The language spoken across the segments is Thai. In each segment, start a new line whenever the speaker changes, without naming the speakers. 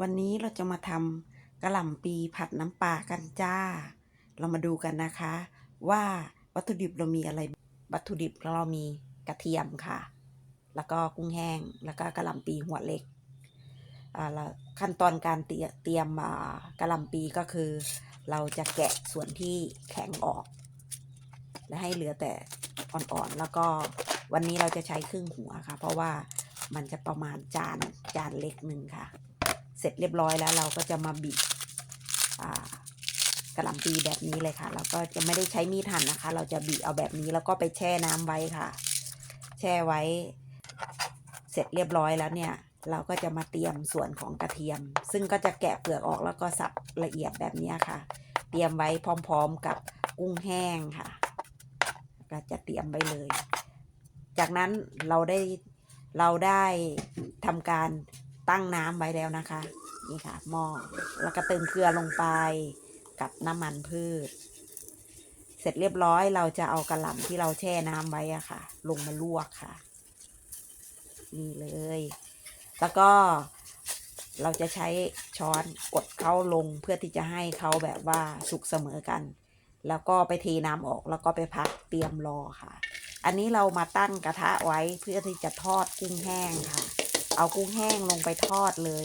วันนี้เราจะมาทำกระหล่ำปีผัดน้ำปลากันจ้า เรามาดูกันนะคะ ว่าวัตถุดิบเรามีอะไร วัตถุดิบเรามีกระเทียมค่ะ แล้วก็กุ้งแห้ง แล้วก็กระหล่ำปีหัวเล็กอ่าขั้นตอนการเตรียเตรียมากะหล่ำปีก็คือ เราจะแกะส่วนที่แข็งออก และให้เหลือแต่อ่อนๆ แล้วก็วันนี้เราจะใช้ครึ่งหัวค่ะ เพราะว่ามันจะประมาณจานจานเล็กหนึ่งค่ะ เสร็จเรียบร้อยแล้วเราก็จะมาบีบกระหล่ำปีแบบนี้เลยค่ะแล้วก็จะไม่ได้ใช้มีดหั่นนะคะ เราจะบีบเอาแบบนี้แล้วก็ไปแช่น้ำไว้ค่ะ แช่ไว้ เสร็จเรียบร้อยแล้วเนี่ย เราก็จะมาเตรียมส่วนของกระเทียม ซึ่งก็จะแกะเปลือกออกแล้วก็สับละเอียดแบบนี้ค่ะ เตรียมไว้พร้อมๆกับกุ้งแห้งค่ะ ก็จะเตรียมไว้เลย จากนั้นเราได้เราได้ทำการ ตั้งน้ำไว้แล้วนะคะ นี่ค่ะหม้อแล้วก็เติมเกลือลงไปกับน้ำมันพืช เสร็จเรียบร้อยเราจะเอากระหล่ำที่เราแช่น้ำไว้อะค่ะ ลงมาลวกค่ะ นี่เลย แล้วก็เราจะใช้ช้อนกดเขาลงเพื่อที่จะให้เขาแบบว่าสุกเสมอกัน แล้วก็ไปเทน้ำออกแล้วก็ไปพักเตรียมรอค่ะ อันนี้เรามาตั้งกระทะไว้เพื่อที่จะทอดกุ้งแห้งค่ะ เอากุ้งแห้งลงไปทอดเลย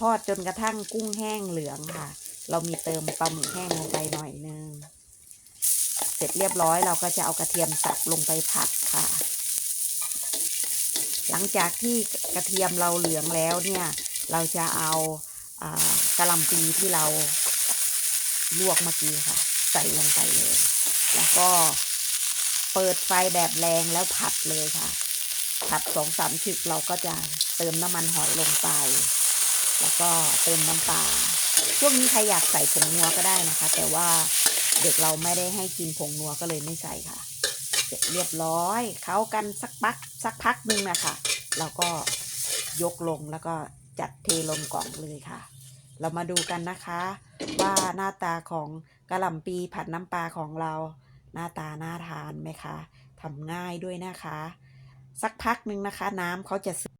ทอดจนกระทั่งกุ้งแห้งเหลืองค่ะ เรามีเติมปลาหมึกแห้งลงไปหน่อยนึงเสร็จเรียบร้อยเราก็จะเอากระเทียมสับลงไปผัดค่ะ หลังจากที่กระเทียมเราเหลืองแล้วเนี่ย เราจะเอาอากระลำปีที่เราลวกเมื่อกี้ค่ะ ใส่ลงไปเลย แล้วก็เปิดไฟแบบแรงแล้วผัดเลยค่ะ ผัดสองสามฉึกเราก็จะเติมน้ำมันหอยลงไป แล้วก็เติมน้ำปลาช่วงนี้ใครอยากใส่ผงนัวก็ได้นะคะ แต่ว่าเด็กเราไม่ได้ให้กินผงนัวก็เลยไม่ใส่ค่ะ เสร็จเรียบร้อยเข้ากันสักพักสักพักหนึงนะคะเราก็ยกลงแล้วก็จัดเทลงกล่องเลยค่ะ เรามาดูกันนะคะ ว่าหน้าตาของกระหล่ำปีผัดน้ำปลาของเรา หน้าตาน่าทานไหมคะทำง่ายด้วยนะคะ สักพักหนึ่งนะคะ น้ำเขาจะซึม